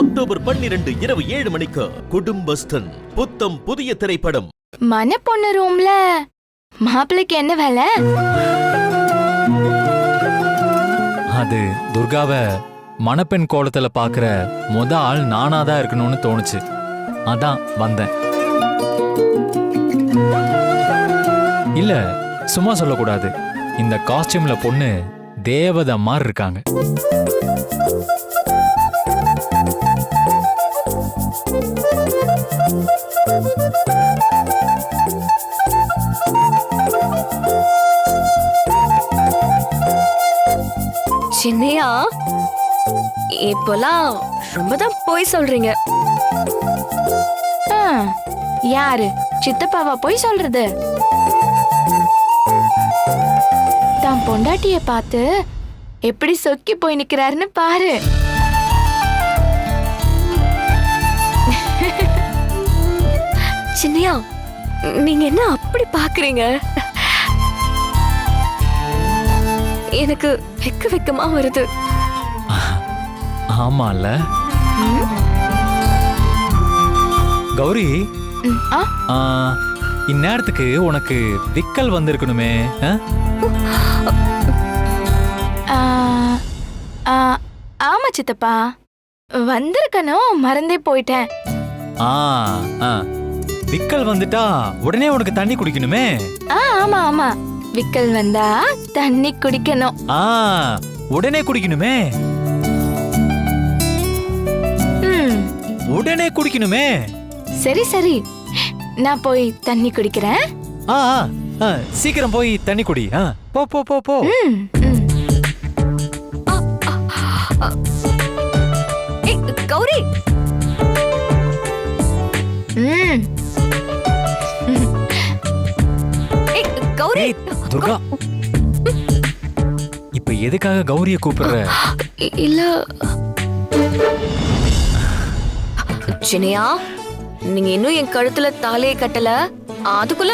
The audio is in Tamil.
அக்டோபர் பன்னிரண்டு இரவு ஏழு மணிக்கு குடும்பஸ்டன் புத்தம் புதிய திரைப்படம். மன பொண்ணு ரூம்ல மாப்பிள்ளைக்கு என்ன வேலை? அது துர்காவை மணப்பெண் கோலத்துல பாக்குற முத ஆள் நானா தான் இருக்கணும்னு தோணுச்சு. அதான் வந்தேன். இல்ல சும்மா சொல்லக்கூடாது. இந்த காஸ்டியூம்ல பொண்ணு தேவதை மாதிரி இருக்காங்க. சின்னையா இப்போலாம் ரொம்ப தான் போய் சொல்றீங்க. யாரு? சித்தப்பாவா போய் சொல்றது? தான் பொண்டாட்டிய பார்த்து எப்படி சொக்கி போய் நிக்கிறாருன்னு பாரு. சின்னையா நீங்க என்ன அப்படி பாக்குறீங்க? எனக்கு வெக்க வெக்கமா வருது. ஆமால. கௌரி இந்நேரத்துக்கு உனக்கு விக்கல் வந்திருக்கணுமே ஆ? ஆ, ஆ, ஆமா சித்தப்பா. வந்திருக்கணும் மறந்தே போயிட்டேன். ஆ ஆ. விக்கல் வந்துட்டா உடனே உனக்கு தண்ணி குடிக்கணுமே? ஆ ஆமா ஆமா. விக்கல் வந்தா தண்ணி குடிக்கணும். ஆ உடனே குடிக்கணுமே? ம். உடனே குடிக்கணுமே? சரி சரி. நான் போய் தண்ணி குடிக்கிறேன். ஆ ஆ, ஆ, சீக்கிரம் போய் தண்ணி குடி. ஆ, போ போ போ போ. ம், ம். ஏய், துர்கா. இப்ப எதுக்காக கௌரிய கூப்பிடுற? இல்ல. சின்னையா நீங்க இன்னும் என் கழுத்துல தாலியை கட்டல? அதுக்குள்ள